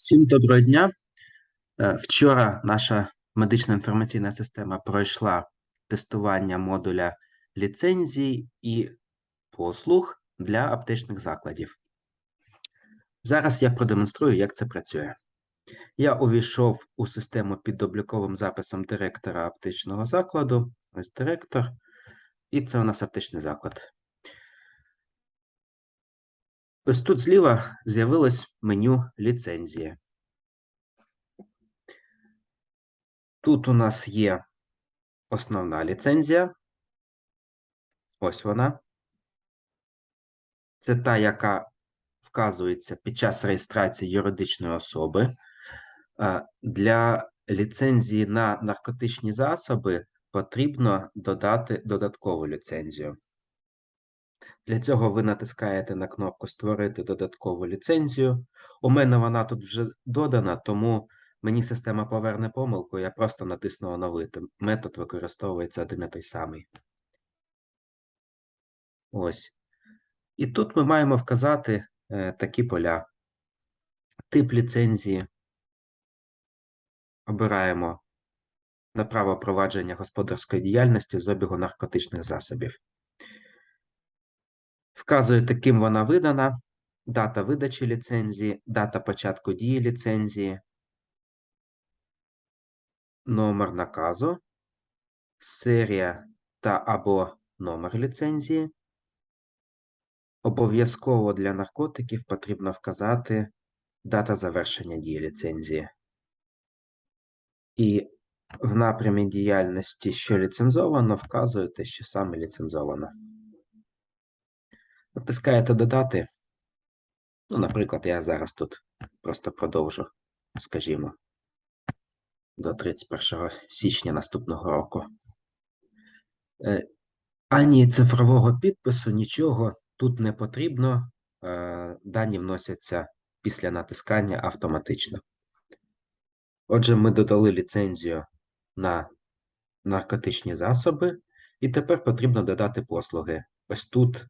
Всім доброго дня. Е, Вчора наша медична інформаційна система пройшла тестування модуля ліцензій і послуг для аптечних закладів. Зараз я продемонструю, як це працює. Я увійшов у систему під обліковим записом директора аптечного закладу. Ось директор. І це у нас аптечний заклад. Ось тут зліва з'явилось меню ліцензії. Тут у нас є основна ліцензія. Ось вона. Це та, яка вказується під час реєстрації юридичної особи. Для ліцензії на наркотичні засоби потрібно додати додаткову ліцензію. Для цього ви натискаєте на кнопку Створити додаткову ліцензію. У мене вона тут вже додана, тому мені система поверне помилку, я просто натисну оновити. Метод використовується один і той самий. Ось. І тут ми маємо вказати е, такі поля. Тип ліцензії. Обираємо на право провадження господарської діяльності з обігу наркотичних засобів. Вказуєте, ким вона видана, дата видачі ліцензії, дата початку дії ліцензії, номер наказу, серія та або номер ліцензії. Обов'язково для наркотиків потрібно вказати дата завершення дії ліцензії. І в напрямі діяльності, що ліцензовано, вказуєте, що саме ліцензовано. Натискаєте додати. Ну, наприклад, я зараз тут просто продовжу, скажімо, до 31 січня наступного року. Е, Ані цифрового підпису, нічого тут не потрібно. Е, Дані вносяться після натискання автоматично. Отже, ми додали ліцензію на наркотичні засоби, і тепер потрібно додати послуги. Ось тут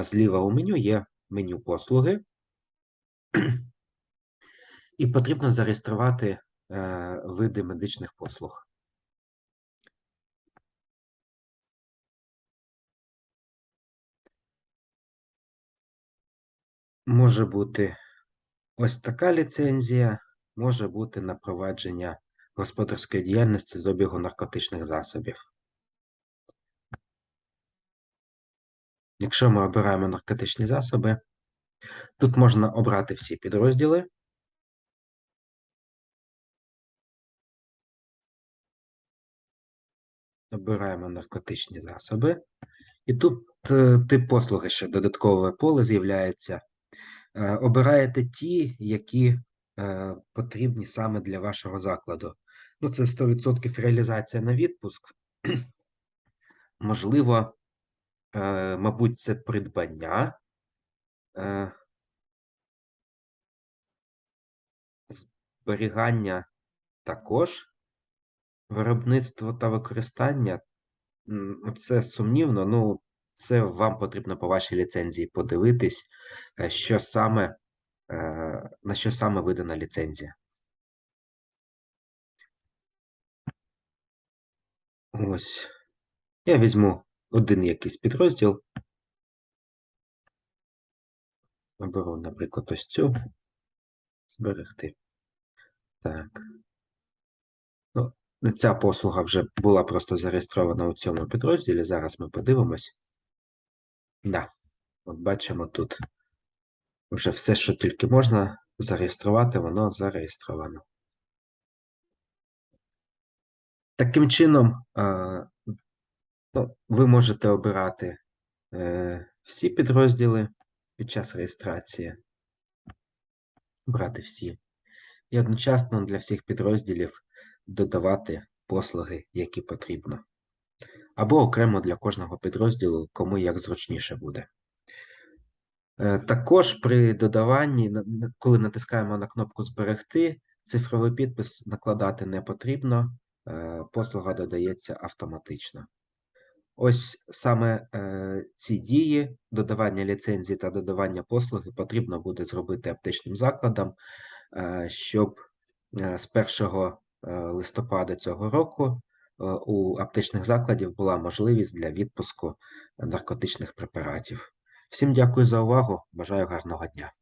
зліва у меню є меню послуги, і потрібно зареєструвати е, види медичних послуг. Може бути ось така ліцензія, може бути на провадження господарської діяльності з обігу наркотичних засобів. Якщо ми обираємо наркотичні засоби, тут можна обрати всі підрозділи. Обираємо наркотичні засоби. І тут е, тип послуги ще додаткове поле з'являється. Е, Обираєте ті, які е, потрібні саме для вашого закладу. Ну, це 100% реалізація на відпуск. Можливо, мабуть, це придбання. Е, Зберігання також. Виробництво та використання. Це сумнівно, ну, це вам потрібно по вашій ліцензії подивитись, е, що саме, е, на що саме видана ліцензія. Ось. Я візьму один якийсь підрозділ. Оберу, наприклад, ось цю. Зберегти. Так. Ну, ця послуга вже була просто зареєстрована у цьому підрозділі. Зараз ми подивимось. Да. От бачимо тут вже все, що тільки можна зареєструвати, воно зареєстровано. Таким чином, ну, ви можете обирати е, всі підрозділи під час реєстрації. Брати всі. І одночасно для всіх підрозділів додавати послуги, які потрібно. Або окремо для кожного підрозділу, кому як зручніше буде. Е, Також при додаванні, коли натискаємо на кнопку Зберегти, цифровий підпис накладати не потрібно, е, послуга додається автоматично. Ось саме е, ці дії, додавання ліцензії та додавання послуги потрібно буде зробити аптечним закладам е, щоб е, з 1 е, листопада цього року у аптечних закладів була можливість для відпуску наркотичних препаратів. Всім дякую за увагу. Бажаю гарного дня.